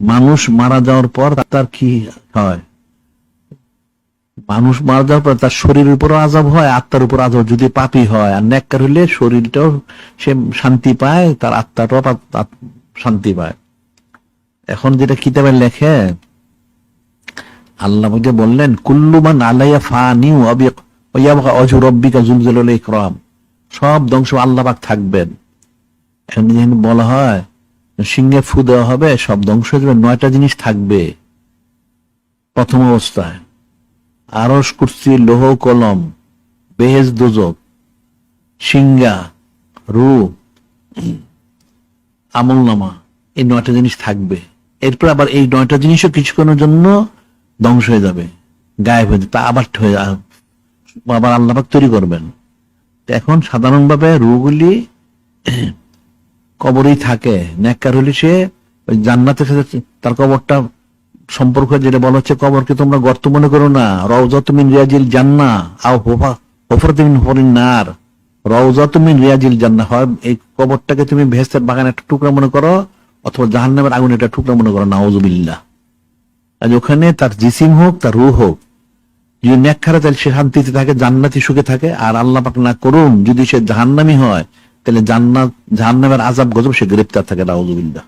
মানুষ মারা যাওয়ার পর তার কি হয়? মানুষ মারা যাওয়ার পর তার শরীরের উপর আজাব হয়, আত্মার উপর আজাব যদি পাপি হয়, আর নেককার হইলে শরীরটাও সে শান্তি পায়, তার আত্মাটাও শান্তি পায়। এখন যেটা কিতাবে লেখে, আল্লাহ যে বললেন কুল্লুমান আলাইয়া ফানি অজু রব্বিকা জুলজুল সব ধ্বংস আল্লাহ থাকবেন। এখন বলা হয় সিংহে ফু দেওয়া হবে, সব ধ্বংস হয়ে যাবে, নয়টা জিনিস থাকবে। প্রথম অবস্থায় আরস কুর্সি, লোহ, কলম বেহেজ দোজক, সিংহা, রু আমল নামা এই নয়টা জিনিস থাকবে। এরপর আবার এই নয়টা জিনিসও কিছুক্ষণের জন্য ধ্বংস হয়ে যাবে, গায়েব হয়ে তা আবার হয়ে আবার আল্লাপাক তৈরি করবেন। এখন সাধারণভাবে রুগুলি কবরেই থাকে। নেককার হলে সে জান্নাতের সাথে তার কবরটা সম্পর্ক যেটা বলা হচ্ছে কবরকে তোমরা গর্ত মনে করো না। রওজাত মিন রিয়াজিল জান্না, আও হোফা হরিন নার। রওজাত মিন রিয়াজিল জান্না, হয় এই কবরটাকে তুমি ভেস্তের বাগানে একটা টুকরা মনে করো, অথবা জাহান্নামের আগুনে একটা টুকরা মনে করো, নাউজুবিল্লাহ। আজ ওখানে তার জিসিম হোক, তার রু হোক, যদি নেকখারে তাহলে সে শান্তিতে থাকে, জান্নাতি সুখে থাকে, আর আল্লাহ পাক না করুন, যদি সে জাহান্নামি হয় তাহলে জান্নাত জাহান্নামের আজাব গজব সে গ্রেপ্তার থাকে নাউজুবিল্লাহ।